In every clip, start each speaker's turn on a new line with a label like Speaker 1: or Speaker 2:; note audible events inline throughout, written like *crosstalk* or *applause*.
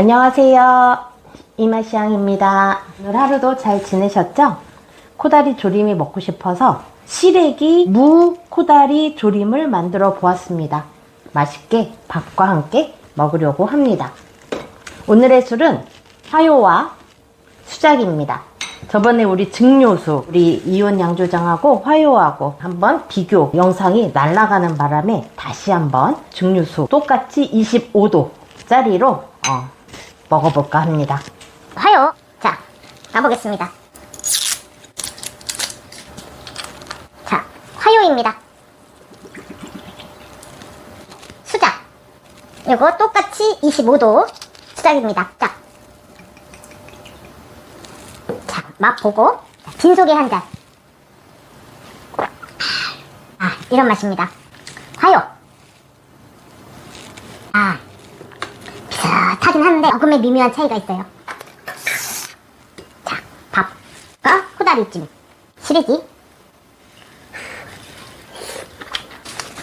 Speaker 1: 안녕하세요. 이마시앙입니다. 오늘 하루도 잘 지내셨죠? 코다리 조림이 먹고 싶어서 시래기 무 코다리 조림을 만들어 보았습니다. 맛있게 밥과 함께 먹으려고 합니다. 오늘의 술은 화요와 수작입니다. 저번에 우리 증류수, 우리 이온 양조장하고 화요하고 한번 비교 영상이 날아가는 바람에 다시 한번 증류수 똑같이 25도짜리로 어, 먹어볼까 합니다.
Speaker 2: 화요. 자, 가보겠습니다. 자, 화요입니다. 수작. 요거 똑같이 25도 수작입니다. 자. 자, 맛보고. 자, 빈속에 한 잔. 아, 이런 맛입니다. 화요. 아, 조금의 미묘한 차이가 있어요. 자, 밥과 코다리찜, 시래기.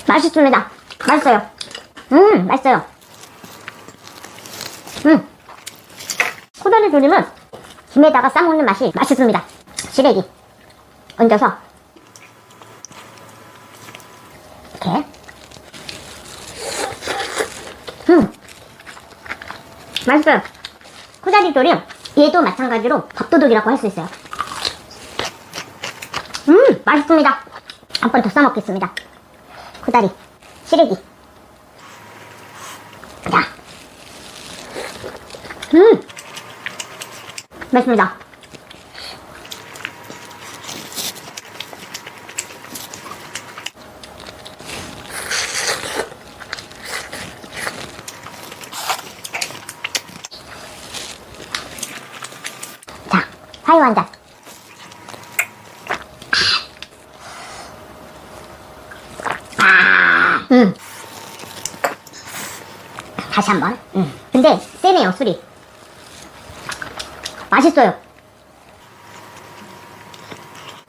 Speaker 2: 맛있습니다. 맛있어요. 음, 맛있어요. 음, 코다리 조림은 김에다가 싸먹는 맛이 맛있습니다. 시래기 얹어서 이렇게. 음, 맛있어요. 코다리 조림 얘도 마찬가지로 밥도둑이라고 할 수 있어요. 음 맛있습니다. 한 번 더 싸먹겠습니다. 코다리 시래기. 자, 음 맛있습니다. 자, 화요 한 잔. 아, 음. 다시 한 번. 음. 근데 세네요 술이. 맛있어요.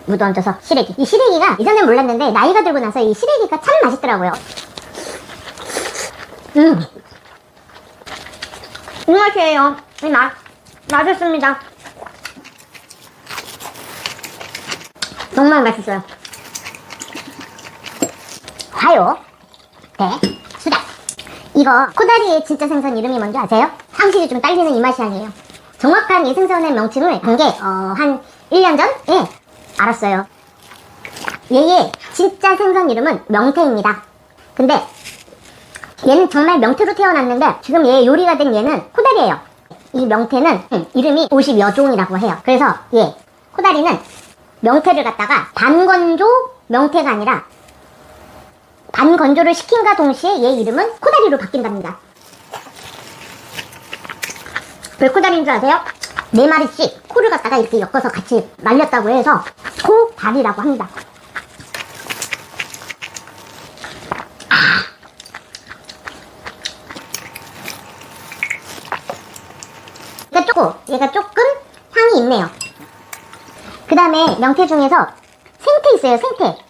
Speaker 2: 무도 얹어서 시래기. 이 시래기가 이전엔 몰랐는데 나이가 들고 나서 이 시래기가 참 맛있더라고요. 음. 이 맛이에요. 이 맛. 맛있습니다. 정말 맛있어요. 화요, 배, 수다. 이거 코다리의 진짜 생선 이름이 뭔지 아세요? 상식이 좀 딸리는 이 맛이 아니에요. 정확한 이 생선의 명칭을 한 게, 어, 한 1년 전? 예, 알았어요. 얘의 진짜 생선 이름은 명태입니다. 근데, 얘는 정말 명태로 태어났는데, 지금 얘 요리가 된 얘는 코다리예요. 이 명태는 음, 이름이 50여 종이라고 해요. 그래서 얘, 코다리는 명태를 갖다가 반건조 명태가 아니라 반 건조를 시킨과 동시에 얘 이름은 코다리로 바뀐답니다. 왜 코다리인 줄 아세요? 네 마리씩 코를 갖다가 이렇게 엮어서 같이 말렸다고 해서 코다리라고 합니다. 얘가 조금, 얘가 조금 향이 있네요. 그 다음에 명태 중에서 생태 있어요, 생태.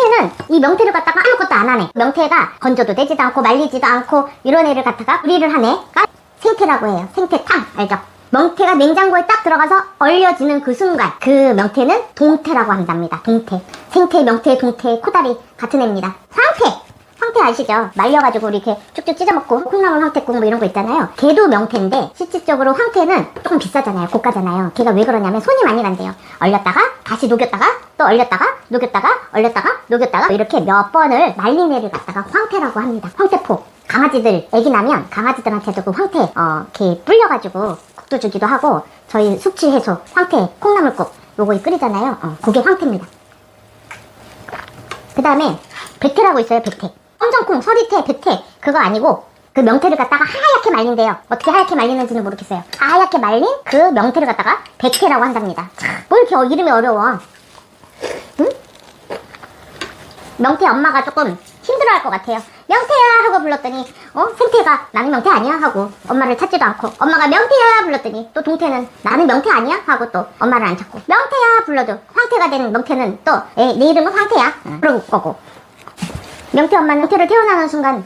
Speaker 2: 생태는 이 명태를 갖다가 아무것도 안 하네. 명태가 건져도 되지도 않고 말리지도 않고 이런 애를 갖다가 우리를 하네가 생태라고 해요. 생태탕 알죠? 명태가 냉장고에 딱 들어가서 얼려지는 그 순간 그 명태는 동태라고 한답니다. 동태. 생태, 명태, 동태, 코다리 같은 애입니다. 황태. 황태 아시죠? 말려가지고 이렇게 쭉쭉 찢어먹고 콩나물 황태국 뭐 이런 거 있잖아요. 걔도 명태인데 실질적으로 황태는 조금 비싸잖아요. 고가잖아요. 걔가 왜 그러냐면 손이 많이 간대요. 얼렸다가 다시 녹였다가 또 얼렸다가 녹였다가 얼렸다가 녹였다가 이렇게 몇 번을 말린 애를 갖다가 황태라고 합니다. 황태포. 강아지들 애기 나면 강아지들한테도 그 황태 어 이렇게 불려가지고 국도 주기도 하고 저희 숙취 해소 황태 콩나물국 요거 끓이잖아요. 어, 그게 황태입니다. 그 다음에 백태라고 있어요 백태 엄정콩 서리태 백태 그거 아니고 그 명태를 갖다가 하얗게 말린대요. 어떻게 하얗게 말리는지는 모르겠어요. 하얗게 말린 그 명태를 갖다가 백태라고 한답니다. 참, 뭐 이렇게 어- 이름이 어려워? 응? 명태 엄마가 조금 힘들어할 것 같아요. 명태야! 하고 불렀더니 어? 생태가 나는 명태 아니야? 하고 엄마를 찾지도 않고 엄마가 명태야! 불렀더니 또 동태는 나는 명태 아니야? 하고 또 엄마를 안 찾고 명태야! 불러도 황태가 된 명태는 또내 이름은 황태야! 그러고 거고 명태 엄마는 호텔을 태어나는 순간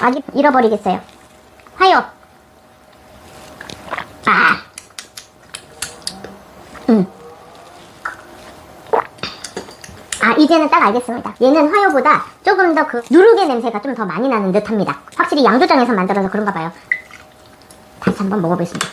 Speaker 2: 아기 잃어버리겠어요. 하여. 아. 음. 아 이제는 딱 알겠습니다. 얘는 화요보다 조금 더 그 누룩의 냄새가 좀 더 많이 나는 듯합니다. 확실히 양조장에서 만들어서 그런가 봐요. 다시 한번 먹어보겠습니다.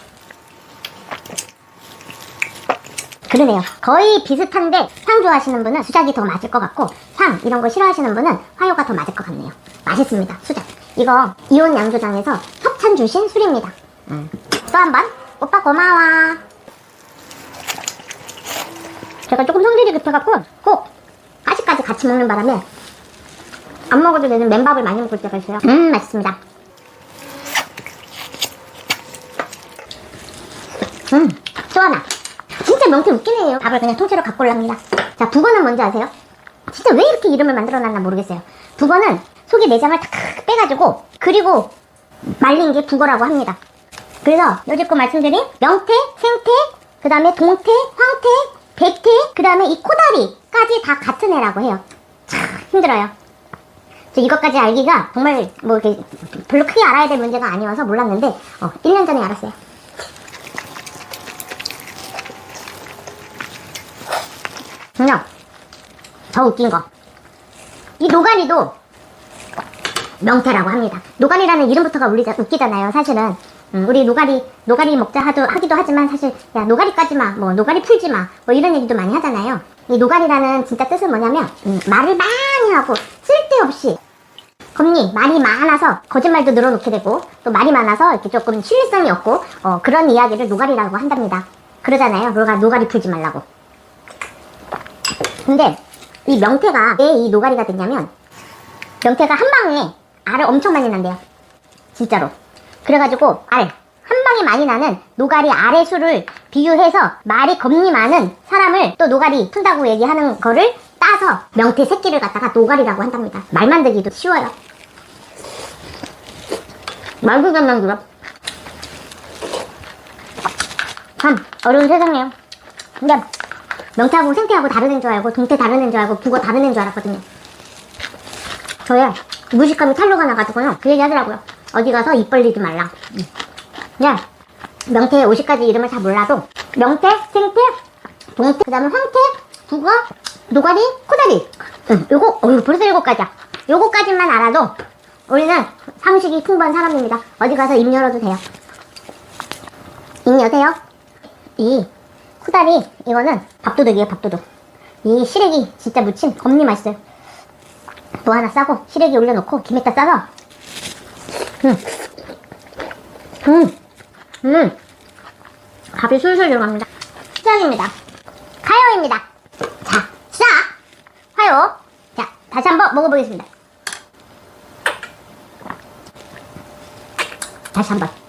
Speaker 2: 그러네요. 거의 비슷한데 향 좋아하시는 분은 수작이 더 맞을 것 같고 향 이런 거 싫어하시는 분은 화요가 더 맞을 것 같네요. 맛있습니다. 수작. 이거 이온 양조장에서 협찬 주신 술입니다. 음. 또한 번 오빠 고마워. 제가 조금 성질이 급해갖고 꼭 까지까지 같이 먹는 바람에 안 먹어도 되는 맨밥을 많이 먹을 때가 있어요. 음 맛있습니다. 음, 또 하나. 진짜 명태 웃기네요. 밥을 그냥 통째로 갖고 올랍니다. 자, 북어는 뭔지 아세요? 진짜 왜 이렇게 이름을 만들어놨나 모르겠어요. 북어는 속에 내장을 탁 빼가지고, 그리고 말린 게 북어라고 합니다. 그래서 여지껏 말씀드린 명태, 생태, 그 다음에 동태, 황태, 백태, 그 다음에 이 코다리까지 다 같은 애라고 해요. 참 힘들어요. 저 이것까지 알기가 정말 뭐 이렇게 별로 크게 알아야 될 문제가 아니어서 몰랐는데, 어, 1년 전에 알았어요. 그냥 더 웃긴 거. 이 노가리도 명태라고 합니다. 노가리라는 이름부터가 울리자, 웃기잖아요, 사실은. 음, 우리 노가리, 노가리 먹자 하도, 하기도 하지만 사실, 야, 노가리 까지 마, 뭐, 노가리 풀지 마, 뭐 이런 얘기도 많이 하잖아요. 이 노가리라는 진짜 뜻은 뭐냐면, 음, 말을 많이 하고, 쓸데없이, 겁니, 말이 많아서 거짓말도 늘어놓게 되고, 또 말이 많아서 이렇게 조금 신뢰성이 없고, 어, 그런 이야기를 노가리라고 한답니다. 그러잖아요. 노가, 노가리 풀지 말라고. 근데 이 명태가 왜 이 노가리가 됐냐면 명태가 한 방에 알을 엄청 많이 난대요. 진짜로. 그래가지고 알, 한 방에 많이 나는 노가리 알의 수를 비유해서 말이 겁니 많은 사람을 또 노가리 푼다고 얘기하는 거를 따서 명태 새끼를 갖다가 노가리라고 한답니다. 말 만들기도 쉬워요. 말도 잘 만들어. 참 어려운 세상이에요. 근데 명태하고 생태하고 다른 애인 줄 알고 동태 다른 애인 줄 알고 북어 다른 애인 줄 알았거든요. 저의 무식감이 탄로가 나가지고요. 그 얘기 하더라고요. 어디 가서 입 벌리지 말라. 음. 그냥 명태의 50가지 이름을 다 몰라도 명태, 생태, 동태, 그 다음에 황태, 북어, 노가리, 코다리. 응, 요거, 어휴, 벌써 일곱 가지야. 요거까지만 알아도 우리는 상식이 풍부한 사람입니다. 어디 가서 입 열어도 돼요. 입 여세요. 이 코다리 이거는 밥도둑이에요 밥도둑. 이 시래기 진짜 무침 겁니 맛있어요. 뭐 하나 싸고 시래기 올려놓고 김에다 싸서. 음. 음. 음. 밥이 술술 들어갑니다. 시작입니다. 가요입니다. 자 시작! 화요! 자 다시 한번 먹어보겠습니다. 다시 한번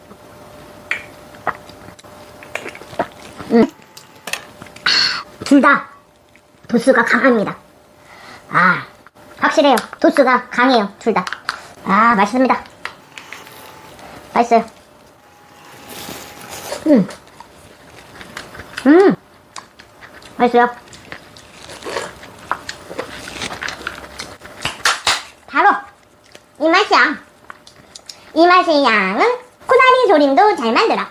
Speaker 2: 둘 다 도수가 강합니다. 아, 확실해요. 도수가 강해요. 둘 다. 아, 맛있습니다. 맛있어요. 음. 음. 맛있어요. 바로 이 맛이야. 이 맛의 양은 코다리 조림도 잘 만들어.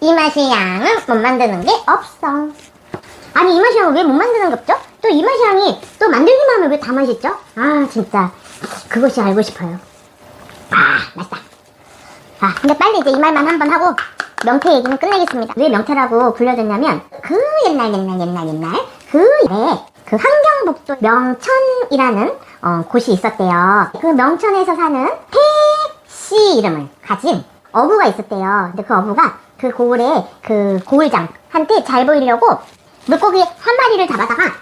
Speaker 2: 이 맛의 양은 못 만드는 게 없어. 아니 이 맛이향은 왜못 만드는 겁죠? 또 이 맛이 향이 또 만들기만 하면 왜 다 맛있죠? 아 진짜. 그것이 알고 싶어요. 아 맛있다. 아 근데 빨리 이제 이 말만 한번 하고 명태 얘기는 끝내겠습니다. 왜 명태라고 불려졌냐면 그 옛날 옛날 옛날 옛날 그 옛날에 그 환경북도 명천이라는 어, 곳이 있었대요. 그 명천에서 사는 태씨 이름을 가진 어부가 있었대요. 근데 그 어부가 그 고을에 그 고을장한테 잘 보이려고 물고기 한 마리를 잡아다가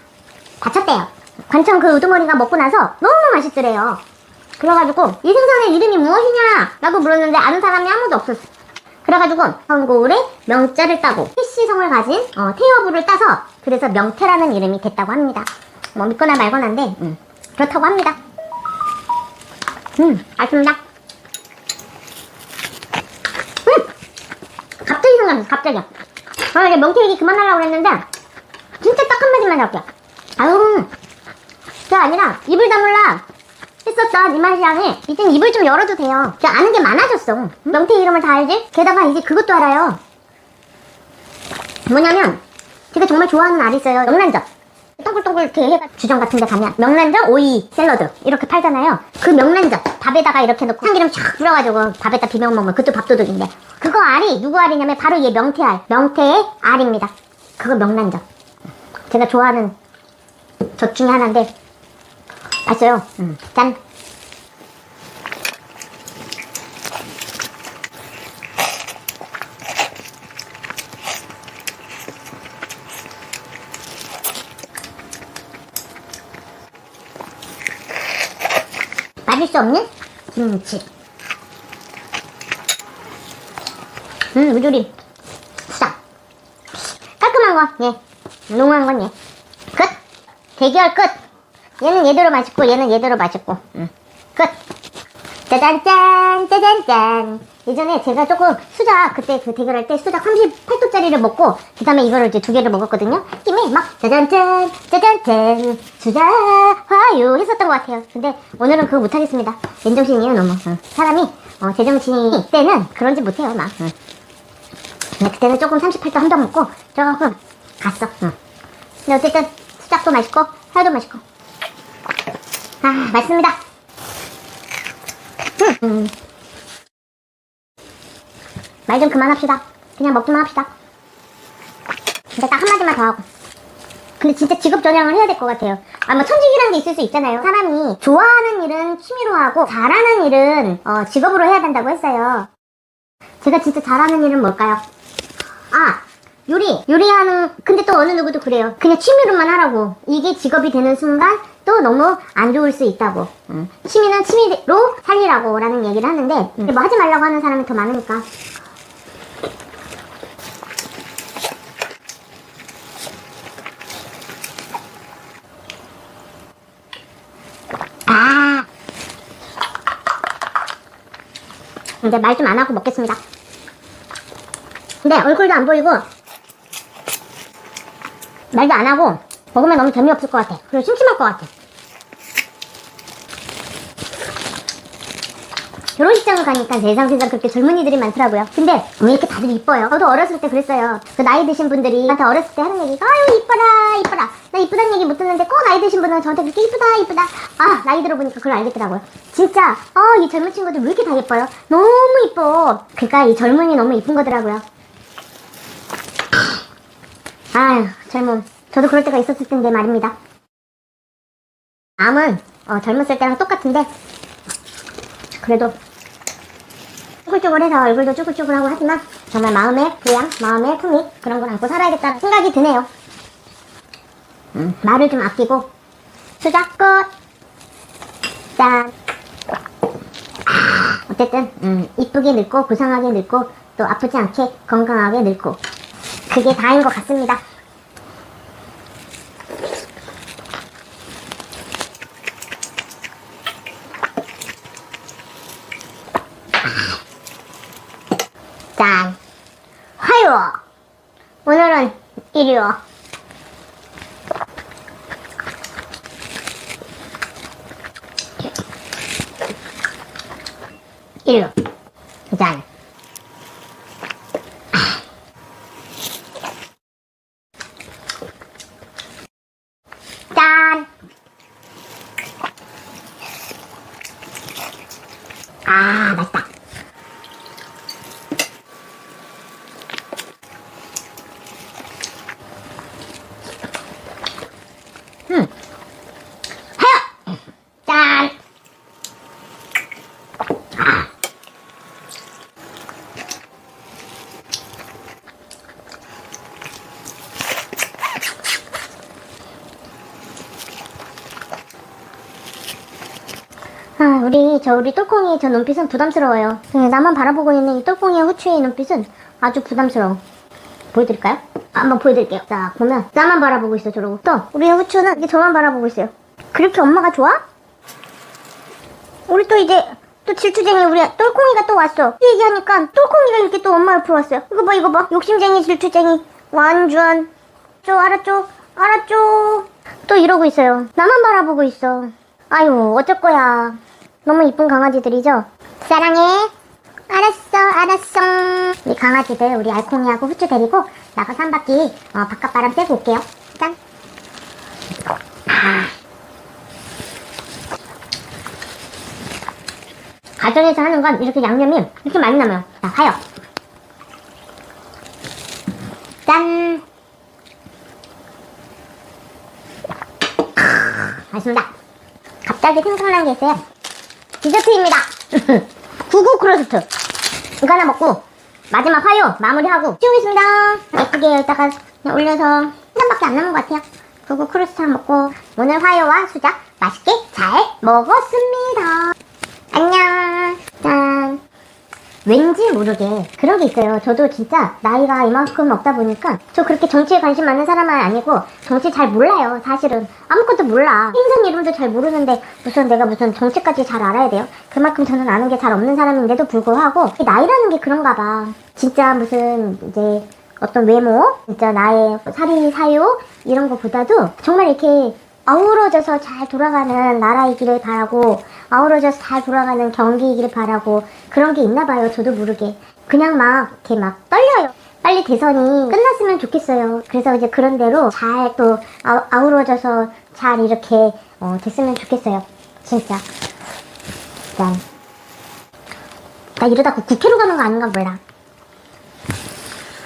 Speaker 2: 다쳤대요. 관청 그 우두머리가 먹고 나서 너무 맛있더래요. 그래가지고 이 생선의 이름이 무엇이냐? 라고 물었는데 아는 사람이 아무도 없었어. 그래가지고 성고을에 명자를 따고 태씨성을 가진 어, 태어부를 따서 그래서 명태라는 이름이 됐다고 합니다. 뭐 믿거나 말거나인데 음, 그렇다고 합니다. 음, 맛있습니다. 음, 갑자기 생각났어, 갑자기. 아, 이제 명태 얘기 그만하려고 그랬는데 진짜 딱 한마디만 할게요. 아유, 저 아니라 입을 다물라 했었던 이 맛이랑이 이젠 입을 좀 열어도 돼요. 저 아는 게 많아졌어. 명태 이름을 다 알지? 게다가 이제 그것도 알아요. 뭐냐면 제가 정말 좋아하는 알이 있어요. 명란젓. 동글동글 이렇게 해가 주점 같은 데 가면 명란젓, 오이, 샐러드 이렇게 팔잖아요. 그 명란젓 밥에다가 이렇게 넣고 참기름 쫙 뿌려가지고 밥에다 비벼 먹으면 그것도 밥도둑인데 그거 알이 누구 알이냐면 바로 얘 명태 알. 명태의 알입니다. 그거 명란젓. 제가 좋아하는 젓 중에 하나인데 맛있어요. 음. 짠. 빠질 수 없는 김치. 음, 우조림. 수다. 깔끔한 거, 예. 농한 건 예. 끝. 대결 끝. 얘는 얘대로 맛있고, 얘는 얘대로 맛있고. 음. 끝. 짜잔짠, 짜잔짠. 예전에 제가 조금 수작, 그때 그 대결할 때 수작 38도짜리를 먹고, 그 다음에 이거를 이제 두 개를 먹었거든요. 힘이 막, 짜잔짠, 짜잔짠, 수작, 화유 했었던 것 같아요. 근데 오늘은 그거 못하겠습니다. 맨정신이에요, 너무. 응. 사람이, 어, 제정신이 때는 그런지 못해요, 막. 응. 근데 그때는 조금 38도 한 병 먹고, 조금 갔어. 응. 근데 어쨌든, 수작도 맛있고, 화유도 맛있고. 아, 맛있습니다. 음. 말 좀 그만합시다. 그냥 먹기만 합시다. 근데 딱 한마디만 더 하고. 근데 진짜 직업 전향을 해야 될 것 같아요. 아, 뭐 천직이라는 게 있을 수 있잖아요. 사람이 좋아하는 일은 취미로 하고 잘하는 일은 어, 직업으로 해야 된다고 했어요. 제가 진짜 잘하는 일은 뭘까요? 아, 요리. 요리하는, 근데 또 어느 누구도 그래요. 그냥 취미로만 하라고. 이게 직업이 되는 순간 또 너무 안 좋을 수 있다고. 음. 취미는 취미로 살리라고 라는 얘기를 하는데, 뭐 하지 말라고 하는 사람이 더 많으니까. 아. 이제 말 좀 안 하고 먹겠습니다. 근데 얼굴도 안 보이고 말도 안 하고 먹으면 너무 재미없을 것 같아. 그리고 심심할 것 같아. 결혼식장을 가니까 세상 세상 그렇게 젊은이들이 많더라고요. 근데 왜 이렇게 다들 이뻐요? 저도 어렸을 때 그랬어요. 그 나이 드신 분들이 나한테 어렸을 때 하는 얘기가 아유 이뻐라 이뻐라. 나 이쁘다는 얘기 못 듣는데 꼭 나이 드신 분은 저한테 그렇게 이쁘다 이쁘다. 아 나이 들어보니까 그걸 알겠더라고요. 진짜 아이 젊은 친구들 왜 이렇게 다 예뻐요? 너무 이뻐. 그러니까 이 젊은이 너무 이쁜 거더라고요. 아유, 젊음. 저도 그럴 때가 있었을 텐데 말입니다. 마음은 어, 젊었을 때랑 똑같은데 그래도 쭈글쭈글해서 얼굴도 쭈글쭈글하고 하지만 정말 마음의 부양, 마음의 품위 그런 걸 안고 살아야겠다는 생각이 드네요. 음, 말을 좀 아끼고 수작꽃 짠 아, 어쨌든 음, 이쁘게 늙고 부상하게 늙고 또 아프지 않게 건강하게 늙고 그게 다인 것 같습니다. 짠. 화요. 오늘은 일요. 일요. 짠. 짠. 아, 맛있다. 음. 하여! 짠! 아. 아, 우리, 저, 우리 똘콩이의 저 눈빛은 부담스러워요. 네, 나만 바라보고 있는 이 똘콩이의 후추의 눈빛은 아주 부담스러워. 보여드릴까요? 아, 한번 보여드릴게요. 자, 보면, 나만 바라보고 있어, 저러고. 또, 우리의 후추는 이게 저만 바라보고 있어요. 그렇게 엄마가 좋아? 우리 또 이제, 또 질투쟁이, 우리 똘콩이가 또 왔어. 이 얘기하니까 똘콩이가 이렇게 또 엄마 옆으로 왔어요. 이거 봐, 이거 봐. 욕심쟁이, 질투쟁이. 완전. 저, 알았죠? 알았죠? 또 이러고 있어요. 나만 바라보고 있어. 아유, 어쩔 거야. 너무 이쁜 강아지들이죠? 사랑해. 알았어, 알았어. 우리 강아지들, 우리 알콩이하고 후추 데리고 나가서 한 바퀴 어, 바깥 바람 쐬고 올게요. 짠. 가정에서 하는 건 이렇게 양념이 이렇게 많이 남아요. 자, 하여. 짠! 맛있습니다. 갑자기 생각난 게 있어요. 디저트입니다. *laughs* 구구 크로스트. 이거 하나 먹고 마지막 화요 마무리하고 치우겠습니다. 예쁘게 여기다가 그냥 올려서 한 잔밖에 안 남은 것 같아요. 구구 크로스트 하나 먹고 오늘 화요와 수작 맛있게 잘 먹었습니다. 안녕. 짠. 왠지 모르게 그런 게 있어요. 저도 진짜 나이가 이만큼 먹다 보니까 저 그렇게 정치에 관심 많은 사람은 아니고 정치 잘 몰라요. 사실은 아무것도 몰라. 행성 이름도 잘 모르는데 무슨 내가 무슨 정치까지 잘 알아야 돼요. 그만큼 저는 아는 게 잘 없는 사람인데도 불구하고 이 나이라는 게 그런가 봐. 진짜 무슨 이제 어떤 외모, 진짜 나의 사리 사유 이런 거보다도 정말 이렇게 아우러져서 잘 돌아가는 나라이기를 바라고 아우러져서 잘 돌아가는 경기이기를 바라고 그런 게 있나 봐요 저도 모르게. 그냥 막 이렇게 막 떨려요. 빨리 대선이 끝났으면 좋겠어요. 그래서 이제 그런 대로 잘 또 아우러져서 잘 이렇게 어, 됐으면 좋겠어요. 진짜. 짠. 나 이러다 그 국회로 가는 거 아닌가 몰라.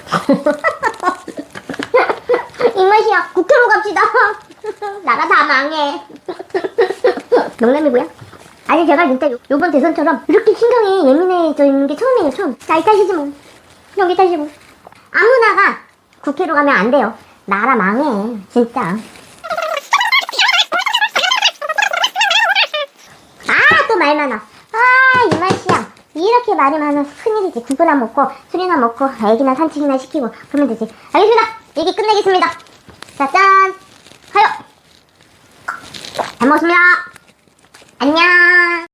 Speaker 2: *laughs* 이 맛이야. 국회로 갑시다 *laughs* 나가 다 망해. *laughs* 농담이고요. 아니 제가 진짜 요, 요번 대선처럼 이렇게 신경이 예민해져 있는 게 처음이에요 처음. 나이 탓이지 뭐. 여기 탓이 고 아무나가 국회로 가면 안 돼요. 나라 망해 진짜. 아또 말 많아. 아이 맛이야. 이렇게 말이 많아서 큰일이지. 국이나 먹고 술이나 먹고 애기나 산책이나 시키고 그러면 되지. 알겠습니다. 얘기 끝내겠습니다. 자짠 하요. 잘 먹었습니다. 안녕